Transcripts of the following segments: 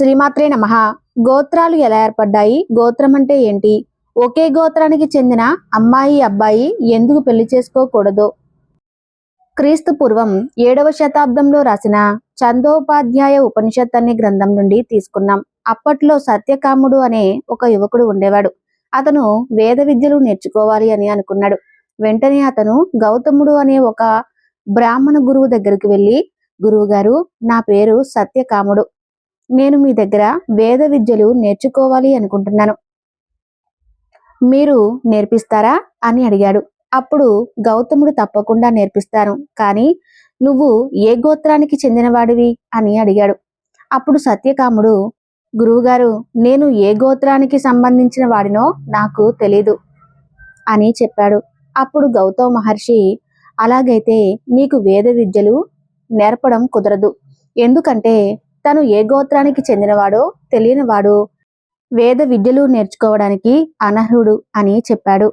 శ్రీమాత్రే నమ. గోత్రాలు ఎలా ఏర్పడ్డాయి? గోత్రం అంటే ఏంటి? ఒకే గోత్రానికి చెందిన అమ్మాయి అబ్బాయి ఎందుకు పెళ్ళి చేసుకోకూడదు? క్రీస్తు పూర్వం ఏడవ శతాబ్దంలో రాసిన చందోపాధ్యాయ ఉపనిషత్ అనే గ్రంథం నుండి తీసుకున్నాం. అప్పట్లో సత్యకాముడు అనే ఒక యువకుడు ఉండేవాడు. అతను వేద విద్యలు నేర్చుకోవాలి అని అనుకున్నాడు. వెంటనే అతను గౌతముడు అనే ఒక బ్రాహ్మణ గురువు దగ్గరికి వెళ్ళి గురువు గారు నా పేరు సత్యకాముడు. నేను మీ దగ్గర వేద విద్యలు నేర్చుకోవాలి అనుకుంటున్నాను. మీరు నేర్పిస్తారా అని అడిగాడు. అప్పుడు గౌతముడు తప్పకుండా నేర్పిస్తాను. కానీ నువ్వు ఏ గోత్రానికి చెందినవాడివి అని అడిగాడు. అప్పుడు సత్యకాముడు గురువుగారు నేను ఏ గోత్రానికి సంబంధించిన వాడినో నాకు తెలీదు అని చెప్పాడు. అప్పుడు గౌతమ మహర్షి అలాగైతే నీకు వేద విద్యలు నేర్పడం కుదరదు. ఎందుకంటే తను ఏ గోత్రానికి చెందినవాడో తెలియనివాడు. వేద విద్యలు నేర్చుకోవడానికి అనర్హుడు అని చెప్పాడు.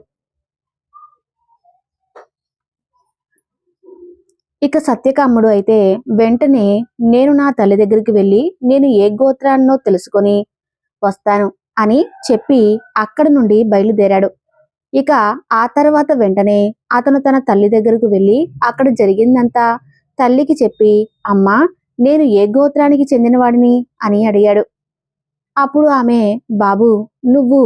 ఇక సత్యకాముడు అయితే వెంటనే నేను నా తల్లి దగ్గరికి వెళ్ళి నేను ఏ గోత్రాన్నో తెలుసుకొని వస్తాను అని చెప్పి అక్కడి నుండి బయలుదేరాడు. ఇక ఆ తర్వాత వెంటనే అతను తన తల్లి దగ్గరకు వెళ్ళి అక్కడ జరిగిందంతా తల్లికి చెప్పి అమ్మా నేను ఏ గోత్రానికి చెందినవాడిని? అని అడిగాడు. అప్పుడు ఆమె బాబు నువ్వు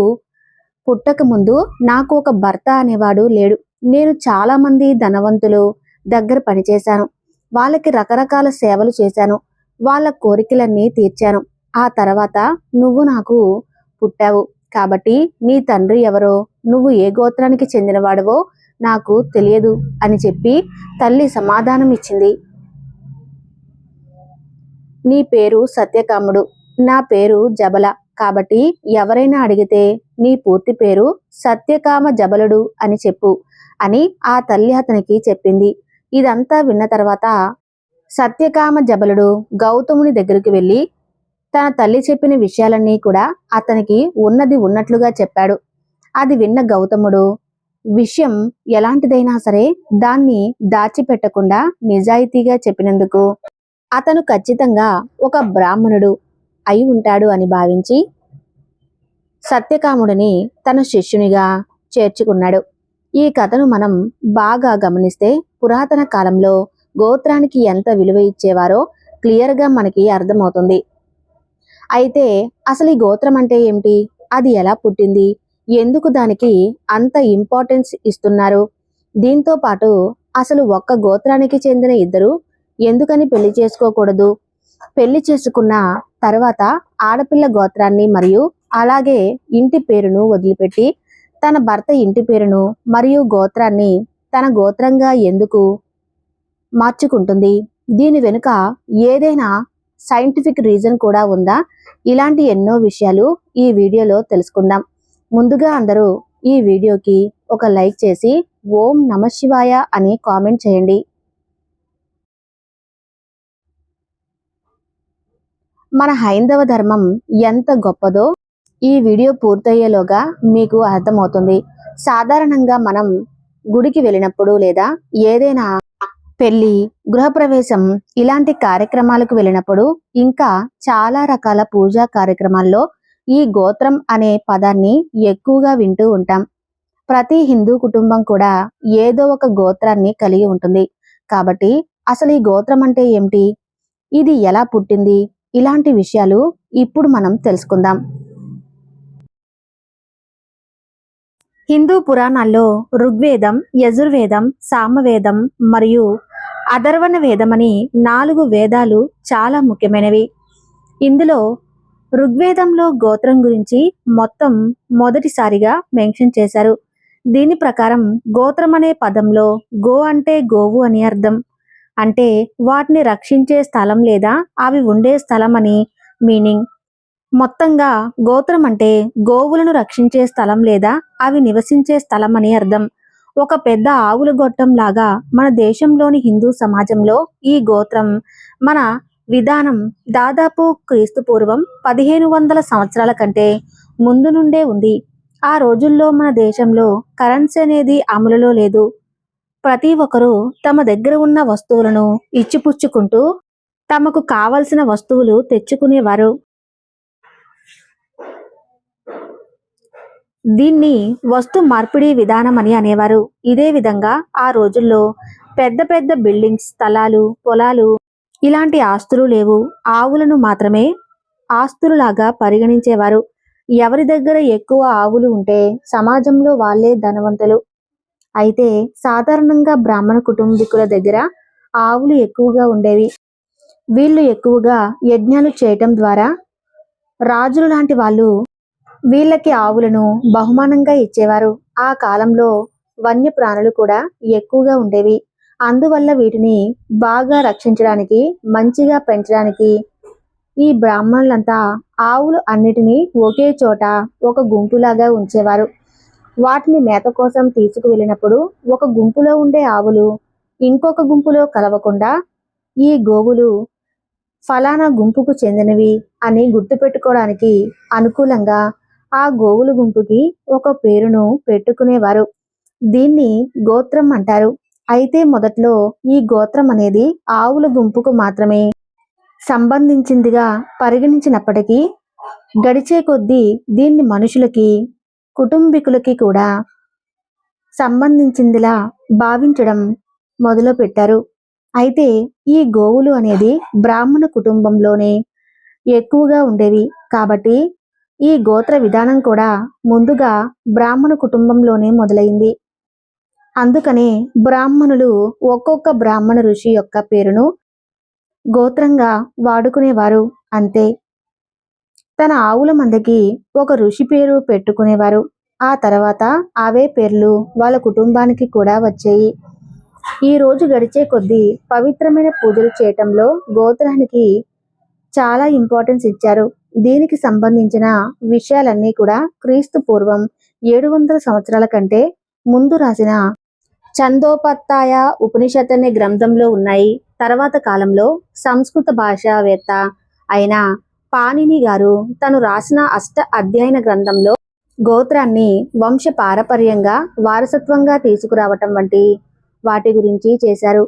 పుట్టకముందు నాకు ఒక భర్త అనేవాడు లేడు. నేను చాలామంది ధనవంతులు దగ్గర పనిచేశాను వాళ్ళకి రకరకాల సేవలు చేశాను. వాళ్ళ కోరికలన్నీ తీర్చాను. ఆ తర్వాత నువ్వు నాకు పుట్టావు. కాబట్టి నీ తండ్రి ఎవరో నువ్వు ఏ గోత్రానికి చెందినవాడవో నాకు తెలియదు అని చెప్పి తల్లి సమాధానం ఇచ్చింది నీ పేరు సత్యకాముడు నా పేరు జబల. కాబట్టి ఎవరైనా అడిగితే నీ పూర్తి పేరు సత్యకామ జబలుడు అని చెప్పు అని ఆ తల్లి అతనికి చెప్పింది. ఇదంతా విన్న తర్వాత సత్యకామ జబలుడు గౌతముని దగ్గరికి వెళ్ళి తన తల్లి చెప్పిన విషయాలన్నీ కూడా అతనికి ఉన్నది ఉన్నట్లుగా చెప్పాడు. అది విన్న గౌతముడు విషయం ఎలాంటిదైనా సరే దాన్ని దాచిపెట్టకుండా నిజాయితీగా చెప్పినందుకు అతను ఖచ్చితంగా ఒక బ్రాహ్మణుడు అయి ఉంటాడు అని భావించి సత్యకాముడిని తన శిష్యునిగా చేర్చుకున్నాడు. ఈ కథను మనం బాగా గమనిస్తే పురాతన కాలంలో గోత్రానికి ఎంత విలువ ఇచ్చేవారో క్లియర్గా మనకి అర్థమవుతుంది. అయితే అసలు ఈ గోత్రం అంటే ఏమిటి? అది ఎలా పుట్టింది? ఎందుకు దానికి అంత ఇంపార్టెన్స్ ఇస్తున్నారు? దీంతో పాటు అసలు ఒక్క గోత్రానికి చెందిన ఇద్దరు ఎందుకని పెళ్ళి చేసుకోకూడదు? పెళ్ళి చేసుకున్న తర్వాత ఆడపిల్ల గోత్రాన్ని మరియు అలాగే ఇంటి పేరును వదిలిపెట్టి తన భర్త ఇంటి పేరును మరియు గోత్రాన్ని తన గోత్రంగా ఎందుకు మార్చుకుంటుంది? దీని వెనుక ఏదైనా సైంటిఫిక్ రీజన్ కూడా ఉందా? ఇలాంటి ఎన్నో విషయాలు ఈ వీడియోలో తెలుసుకుందాం. ముందుగా అందరూ ఈ వీడియోకి ఒక లైక్ చేసి ఓం నమ శివాయ అని కామెంట్ చేయండి. మన హైందవ ధర్మం ఎంత గొప్పదో ఈ వీడియో పూర్తయ్యేలోగా మీకు అర్థమవుతుంది. సాధారణంగా మనం గుడికి వెళ్ళినప్పుడు లేదా ఏదైనా పెళ్ళి గృహప్రవేశం ఇలాంటి కార్యక్రమాలకు వెళ్ళినప్పుడు ఇంకా చాలా రకాల పూజా కార్యక్రమాల్లో ఈ గోత్రం అనే పదాన్ని ఎక్కువగా వింటూ ఉంటాం. ప్రతి హిందూ కుటుంబం కూడా ఏదో ఒక గోత్రాన్ని కలిగి ఉంటుంది. కాబట్టి అసలు ఈ గోత్రం అంటే ఏమిటి? ఇది ఎలా పుట్టింది? ఇలాంటి విషయాలు ఇప్పుడు మనం తెలుసుకుందాం. హిందూ పురాణాల్లో ఋగ్వేదం యజుర్వేదం సామవేదం మరియు అధర్వణ వేదమని నాలుగు వేదాలు చాలా ముఖ్యమైనవి. ఇందులో ఋగ్వేదంలో గోత్రం గురించి మొత్తం మొదటిసారిగా మెన్షన్ చేశారు. దీని ప్రకారం గోత్రం అనే పదంలో గో అంటే గోవు అని అర్థం. అంటే వాటిని రక్షించే స్థలం లేదా అవి ఉండే స్థలం అని మీనింగ్. మొత్తంగా గోత్రం అంటే గోవులను రక్షించే స్థలం లేదా అవి నివసించే స్థలం అని అర్థం. ఒక పెద్ద ఆవుల గొట్టం లాగా మన దేశంలోని హిందూ సమాజంలో ఈ గోత్రం మన విధానం దాదాపు క్రీస్తు పూర్వం పదిహేను వందల సంవత్సరాల కంటే ముందు నుండే ఉంది. ఆ రోజుల్లో మన దేశంలో కరెన్సీ అనేది అమలులో లేదు. ప్రతి ఒక్కరూ తమ దగ్గర ఉన్న వస్తువులను ఇచ్చిపుచ్చుకుంటూ తమకు కావలసిన వస్తువులు తెచ్చుకునేవారు. దీన్ని వస్తు మార్పిడి విధానం అని అనేవారు. ఇదే విధంగా ఆ రోజుల్లో పెద్ద పెద్ద బిల్డింగ్స్ స్థలాలు పొలాలు ఇలాంటి ఆస్తులు లేవు. ఆవులను మాత్రమే ఆస్తులులాగా పరిగణించేవారు. ఎవరి దగ్గర ఎక్కువ ఆవులు ఉంటే సమాజంలో వాళ్ళే ధనవంతులు. అయితే సాధారణంగా బ్రాహ్మణ కుటుంబీకుల దగ్గర ఆవులు ఎక్కువగా ఉండేవి. వీళ్ళు ఎక్కువగా యజ్ఞాలు చేయటం ద్వారా రాజులు లాంటి వాళ్ళు వీళ్ళకి ఆవులను బహుమానంగా ఇచ్చేవారు. ఆ కాలంలో వన్య ప్రాణులు కూడా ఎక్కువగా ఉండేవి. అందువల్ల వీటిని బాగా రక్షించడానికి మంచిగా పెంచడానికి ఈ బ్రాహ్మణులంతా ఆవులు అన్నిటినీ ఒకే చోట ఒక గుంపులాగా ఉంచేవారు. వాటిని మేత కోసం తీసుకువెళ్ళినప్పుడు ఒక గుంపులో ఉండే ఆవులు ఇంకొక గుంపులో కలవకుండా ఈ గోవులు ఫలానా గుంపుకు చెందినవి అని గుర్తుపెట్టుకోవడానికి అనుకూలంగా ఆ గోవుల గుంపుకి ఒక పేరును పెట్టుకునేవారు. దీన్ని గోత్రం అంటారు. అయితే మొదట్లో ఈ గోత్రం అనేది ఆవుల గుంపుకు మాత్రమే సంబంధించిందిగా పరిగణించినప్పటికీ గడిచే కొద్దీ దీన్ని మనుషులకి కుటుంబీకులకి కూడా సంబంధించిందిలా భావించడం మొదలు పెట్టారు. అయితే ఈ గోవులు అనేది బ్రాహ్మణ కుటుంబంలోనే ఎక్కువగా ఉండేవి. కాబట్టి ఈ గోత్ర విధానం కూడా ముందుగా బ్రాహ్మణ కుటుంబంలోనే మొదలైంది. అందుకనే బ్రాహ్మణులు ఒక్కొక్క బ్రాహ్మణ ఋషి యొక్క పేరును గోత్రంగా వాడుకునేవారు. అంతే. తన ఆవుల మందకి ఒక ఋషి పేరు పెట్టుకునేవారు. ఆ తర్వాత అవే పేర్లు వాళ్ళ కుటుంబానికి కూడా వచ్చాయి. ఈ రోజు గడిచే కొద్దీ పవిత్రమైన పూజలు చేయటంలో గోత్రానికి చాలా ఇంపార్టెన్స్ ఇచ్చారు. దీనికి సంబంధించిన విషయాలన్నీ కూడా క్రీస్తు పూర్వం ఏడు వందల సంవత్సరాల కంటే ముందు రాసిన చందోపత్తాయ ఉపనిషత్ అనే గ్రంథంలో ఉన్నాయి. తర్వాత కాలంలో సంస్కృత భాషావేత్త అయిన పాణిని గారు తను రాసిన అష్ట అధ్యయన గ్రంథంలో గోత్రాన్ని వంశ పారపర్యంగా వారసత్వంగా తీసుకురావటం వంటి వాటి గురించి చేశారు.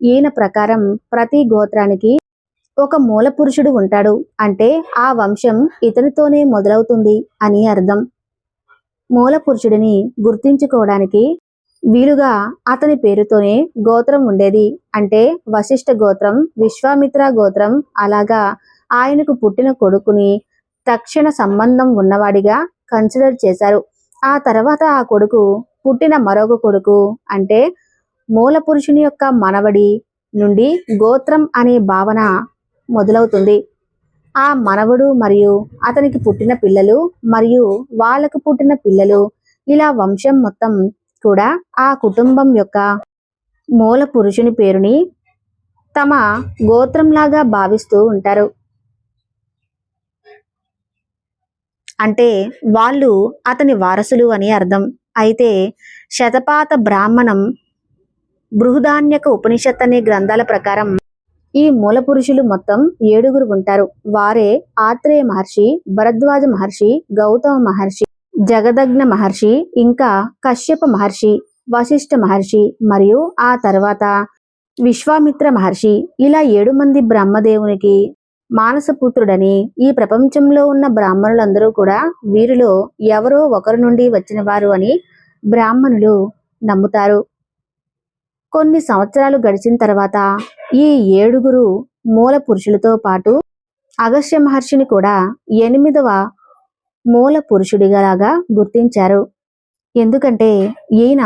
ఈయన ప్రకారం ప్రతి గోత్రానికి ఒక మూల పురుషుడు ఉంటాడు. అంటే ఆ వంశం ఇతనితోనే మొదలవుతుంది అని అర్థం. మూల పురుషుడిని గుర్తించుకోవడానికి వీలుగా అతని పేరుతోనే గోత్రం ఉండేది. అంటే వశిష్ఠ గోత్రం విశ్వామిత్ర గోత్రం అలాగా ఆయనకు పుట్టిన కొడుకుని తక్షణ సంబంధం ఉన్నవాడిగా కన్సిడర్ చేశారు. ఆ తర్వాత ఆ కొడుకు పుట్టిన మరొక కొడుకు అంటే మూల పురుషుని యొక్క మనవడి నుండి గోత్రం అనే భావన మొదలవుతుంది. ఆ మనవడు మరియు అతనికి పుట్టిన పిల్లలు మరియు వాళ్ళకు పుట్టిన పిల్లలు ఇలా వంశం మొత్తం కూడా ఆ కుటుంబం యొక్క మూల పురుషుని పేరుని తమ గోత్రంలాగా భావిస్తూ ఉంటారు. అంటే వాళ్ళు అతని వారసులు అని అర్థం. అయితే శతపాత బ్రాహ్మణం బృహదాన్యక ఉపనిషత్ అనే గ్రంథాల ప్రకారం ఈ మూల పురుషులు మొత్తం ఏడుగురు ఉంటారు. వారే ఆత్రేయ మహర్షి భరద్వాజ మహర్షి గౌతమ మహర్షి జగదగ్న మహర్షి ఇంకా కశ్యప మహర్షి వశిష్ఠ మహర్షి మరియు ఆ తర్వాత విశ్వామిత్ర మహర్షి. ఇలా ఏడు మంది బ్రహ్మదేవునికి మానసపుత్రుడని ఈ ప్రపంచంలో ఉన్న బ్రాహ్మణులందరూ కూడా వీరిలో ఎవరో ఒకరి నుండి వచ్చిన వారు అని బ్రాహ్మణులు నమ్ముతారు. కొన్ని సంవత్సరాలు గడిచిన తర్వాత ఈ ఏడుగురు మూల పురుషులతో పాటు అగస్య మహర్షిని కూడా ఎనిమిదవ మూల పురుషుడిగాలాగా గుర్తించారు. ఎందుకంటే ఈయన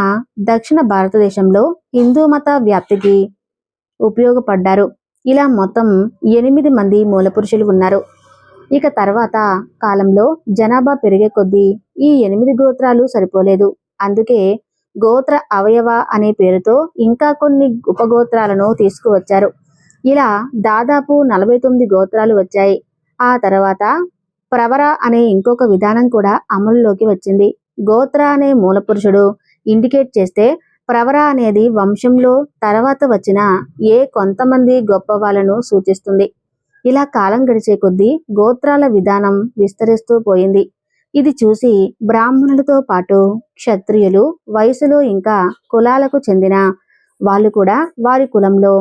దక్షిణ భారతదేశంలో హిందూ మత వ్యాప్తికి ఉపయోగపడ్డారు. ఇలా మొత్తం ఎనిమిది మంది మూల పురుషులు ఉన్నారు. ఇక తర్వాత కాలంలో జనాభా పెరిగే కొద్దీ ఈ ఎనిమిది గోత్రాలు సరిపోలేదు. అందుకే గోత్ర అవయవ అనే పేరుతో ఇంకా కొన్ని ఉపగోత్రాలను తీసుకువచ్చారు. ఇలా దాదాపు నలభై తొమ్మిది గోత్రాలు వచ్చాయి. ఆ తర్వాత ప్రవర అనే ఇంకొక విధానం కూడా అమలులోకి వచ్చింది. గోత్ర అనే మూలపురుషుడు ఇండికేట్ చేస్తే ప్రవర అనేది వంశంలో తర్వాత వచ్చిన ఏ కొంతమంది గొప్ప వాళ్ళను సూచిస్తుంది. ఇలా కాలం గడిచే కొద్దీ గోత్రాల విధానం విస్తరిస్తూ పోయింది. ఇది చూసి బ్రాహ్మణులతో పాటు క్షత్రియులు వయసులో ఇంకా కులాలకు చెందిన వాళ్ళు కూడా వారి కులంలో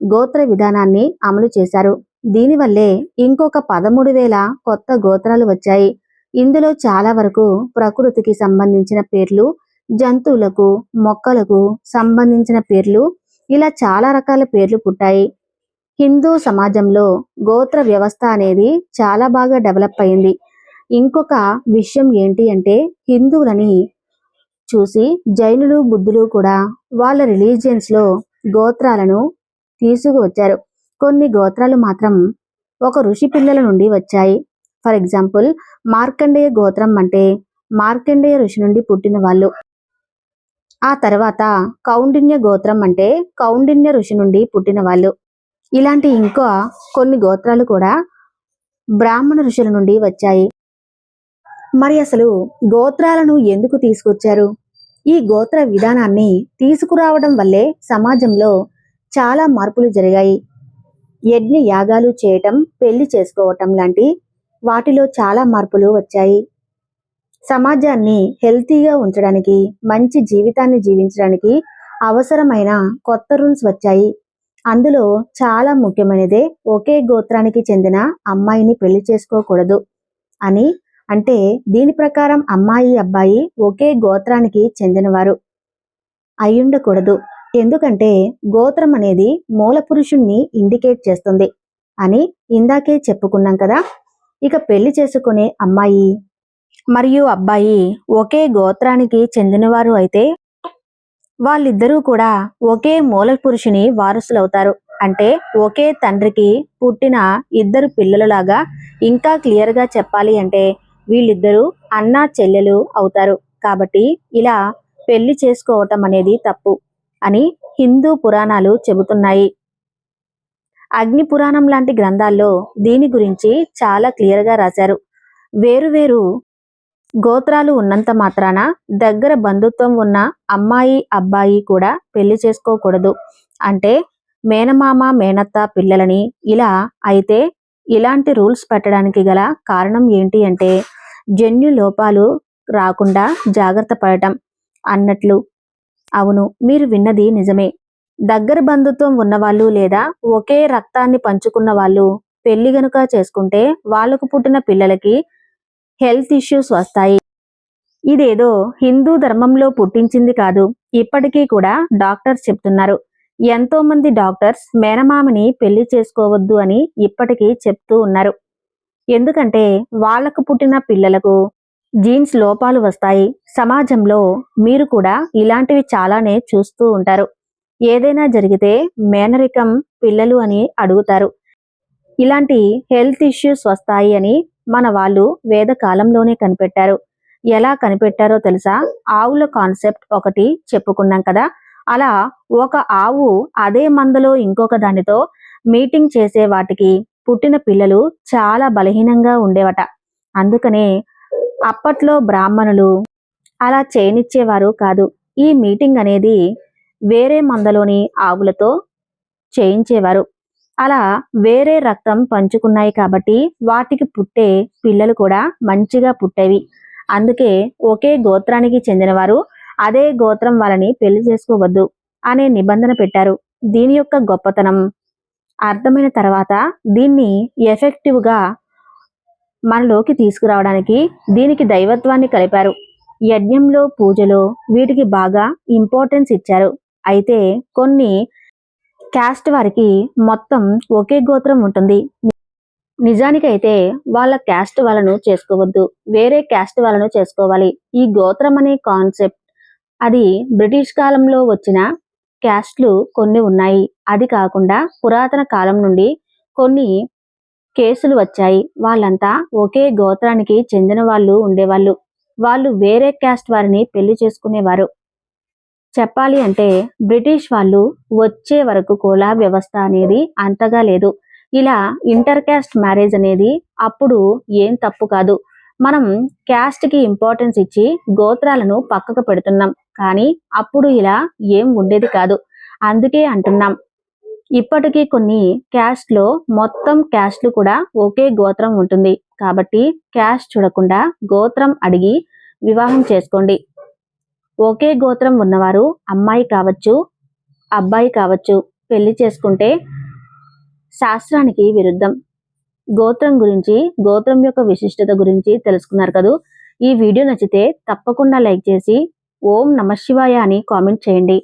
గోత్ర విధానాన్ని అమలు చేశారు. దీనివల్లే ఇంకొక పదమూడు వేల కొత్త గోత్రాలు వచ్చాయి. ఇందులో చాలా వరకు ప్రకృతికి సంబంధించిన పేర్లు జంతువులకు మొక్కలకు సంబంధించిన పేర్లు ఇలా చాలా రకాల పేర్లు పుట్టాయి. హిందూ సమాజంలో గోత్ర వ్యవస్థ అనేది చాలా బాగా డెవలప్ అయింది. ఇంకొక విషయం ఏంటి అంటే హిందువులని చూసి జైనులు బుద్ధులు కూడా వాళ్ళ రిలీజియన్స్లో గోత్రాలను తీసుకువచ్చారు. కొన్ని గోత్రాలు మాత్రం ఒక ఋషి పిల్లల నుండి వచ్చాయి. ఫర్ ఎగ్జాంపుల్ మార్కండేయ గోత్రం అంటే మార్కండేయ ఋషి నుండి పుట్టిన వాళ్ళు. ఆ తర్వాత కౌండిన్య గోత్రం అంటే కౌండిన్య ఋషి నుండి పుట్టిన వాళ్ళు. ఇలాంటి ఇంకా కొన్ని గోత్రాలు కూడా బ్రాహ్మణ ఋషుల నుండి వచ్చాయి. మరి అసలు గోత్రాలను ఎందుకు తీసుకొచ్చారు? ఈ గోత్ర విధానాన్ని తీసుకురావడం వల్లే సమాజంలో చాలా మార్పులు జరిగాయి. యజ్ఞ యాగాలు చేయటం పెళ్ళి చేసుకోవటం లాంటి వాటిలో చాలా మార్పులు వచ్చాయి. సమాజాన్ని హెల్తీగా ఉంచడానికి మంచి జీవితాన్ని జీవించడానికి అవసరమైన కొత్త రూల్స్ వచ్చాయి. అందులో చాలా ముఖ్యమైనదే ఒకే గోత్రానికి చెందిన అమ్మాయిని పెళ్ళి చేసుకోకూడదు అని అంటే దీని ప్రకారం అమ్మాయి అబ్బాయి ఒకే గోత్రానికి చెందినవారు అయ్యుండకూడదు. ఎందుకంటే గోత్రం అనేది మూల పురుషుణ్ణి ఇండికేట్ చేస్తుంది అని ఇందాకే చెప్పుకున్నాం కదా. ఇక పెళ్ళి చేసుకునే అమ్మాయి మరియు అబ్బాయి ఒకే గోత్రానికి చెందినవారు అయితే వాళ్ళిద్దరూ కూడా ఒకే మూల పురుషుని వారసులవుతారు. అంటే ఒకే తండ్రికి పుట్టిన ఇద్దరు పిల్లలలాగా ఇంకా క్లియర్గా చెప్పాలి అంటే వీళ్ళిద్దరూ అన్న చెల్లెలు అవుతారు. కాబట్టి ఇలా పెళ్ళి చేసుకోవటం అనేది తప్పు అని హిందూ పురాణాలు చెబుతున్నాయి. అగ్ని పురాణం లాంటి గ్రంథాల్లో దీని గురించి చాలా క్లియర్గా రాశారు వేరువేరు గోత్రాలు ఉన్నంత మాత్రాన దగ్గర బంధుత్వం ఉన్న అమ్మాయి అబ్బాయి కూడా పెళ్ళి చేసుకోకూడదు. అంటే మేనమామ మేనత్త పిల్లలని ఇలా అయితే ఇలాంటి రూల్స్ పెట్టడానికి గల కారణం ఏంటి అంటే జన్యు లోపాలు రాకుండా జాగ్రత్త పడటం అన్నట్లు. అవును మీరు విన్నది నిజమే. దగ్గర బంధుత్వం ఉన్నవాళ్ళు లేదా ఒకే రక్తాన్ని పంచుకున్న వాళ్ళు పెళ్ళి గనుక చేసుకుంటే వాళ్ళకు పుట్టిన పిల్లలకి హెల్త్ ఇష్యూస్ వస్తాయి. ఇదేదో హిందూ ధర్మంలో పుట్టించింది కాదు. ఇప్పటికీ కూడా డాక్టర్స్ చెప్తున్నారు. ఎంతో మంది డాక్టర్స్ మేనమామని పెళ్ళి చేసుకోవద్దు అని ఇప్పటికీ చెప్తూ ఉన్నారు. ఎందుకంటే వాళ్ళకు పుట్టిన పిల్లలకు జీన్స్ లోపాలు వస్తాయి. సమాజంలో మీరు కూడా ఇలాంటివి చాలానే చూస్తూ ఉంటారు. ఏదైనా జరిగితే మేనరికం పిల్లలు అని అడుగుతారు. ఇలాంటి హెల్త్ ఇష్యూస్ వస్తాయి అని మన వాళ్ళు వేద కాలంలోనే కనిపెట్టారు. ఎలా కనిపెట్టారో తెలుసా? ఆవుల కాన్సెప్ట్ ఒకటి చెప్పుకున్నాం కదా. అలా ఒక ఆవు అదే మందలో ఇంకొక దానితో మీటింగ్ చేసే వాటికి పుట్టిన పిల్లలు చాలా బలహీనంగా ఉండేవట. అందుకనే అప్పట్లో బ్రాహ్మణులు అలా చేయనిచ్చేవారు కాదు. ఈ మీటింగ్ అనేది వేరే మందలోని ఆవులతో చేయించేవారు. అలా వేరే రక్తం పంచుకున్నాయి కాబట్టి వాటికి పుట్టే పిల్లలు కూడా మంచిగా పుట్టేవి. అందుకే ఒకే గోత్రానికి చెందినవారు అదే గోత్రం వాళ్ళని పెళ్ళి చేసుకోవద్దు అనే నిబంధన పెట్టారు. దీని యొక్క గొప్పతనం. అర్థమైన తర్వాత దీన్ని ఎఫెక్టివ్గా మనలోకి తీసుకురావడానికి దీనికి దైవత్వాన్ని కలిపారు. యజ్ఞంలో పూజలో వీటికి బాగా ఇంపార్టెన్స్ ఇచ్చారు. అయితే కొన్ని క్యాస్ట్ వారికి మొత్తం ఒకే గోత్రం ఉంటుంది. నిజానికైతే వాళ్ళ క్యాస్ట్ వాళ్ళను చేసుకోవద్దు. వేరే క్యాస్ట్ వాళ్ళను చేసుకోవాలి. ఈ గోత్రం అనే కాన్సెప్ట్ అది బ్రిటిష్ కాలంలో వచ్చిన క్యాస్ట్లు కొన్ని ఉన్నాయి. అది కాకుండా పురాతన కాలం నుండి కొన్ని కేసులు వచ్చాయి. వాళ్ళంతా ఒకే గోత్రానికి చెందిన వాళ్ళు ఉండేవాళ్ళు. వాళ్ళు వేరే క్యాస్ట్ వారిని పెళ్ళి చేసుకునేవారు. చెప్పాలి అంటే బ్రిటిష్ వాళ్ళు వచ్చే వరకు కూడా వ్యవస్థ అనేది అంతగా లేదు. ఇలా ఇంటర్ క్యాస్ట్ మ్యారేజ్ అనేది అప్పుడు ఏం తప్పు కాదు. మనం క్యాస్ట్కి ఇంపార్టెన్స్ ఇచ్చి గోత్రాలను పక్కకు పెడుతున్నాం. కానీ అప్పుడు ఇలా ఏం ఉండేది కాదు. అందుకే అంటున్నాం. ఇప్పటికీ కొన్ని క్యాస్ట్లో మొత్తం క్యాస్ట్లు కూడా ఒకే గోత్రం ఉంటుంది. కాబట్టి క్యాస్ట్ చూడకుండా గోత్రం అడిగి వివాహం చేసుకోండి. ఒకే గోత్రం ఉన్నవారు అమ్మాయి కావచ్చు అబ్బాయి కావచ్చు. పెళ్ళి చేసుకుంటే శాస్త్రానికి విరుద్ధం. గోత్రం గురించి గోత్రం యొక్క విశిష్టత గురించి తెలుసుకున్నారు కదూ? ఈ వీడియో నచ్చితే తప్పకుండా లైక్ చేసి ఓం నమశివాయ అని కామెంట్ చేయండి.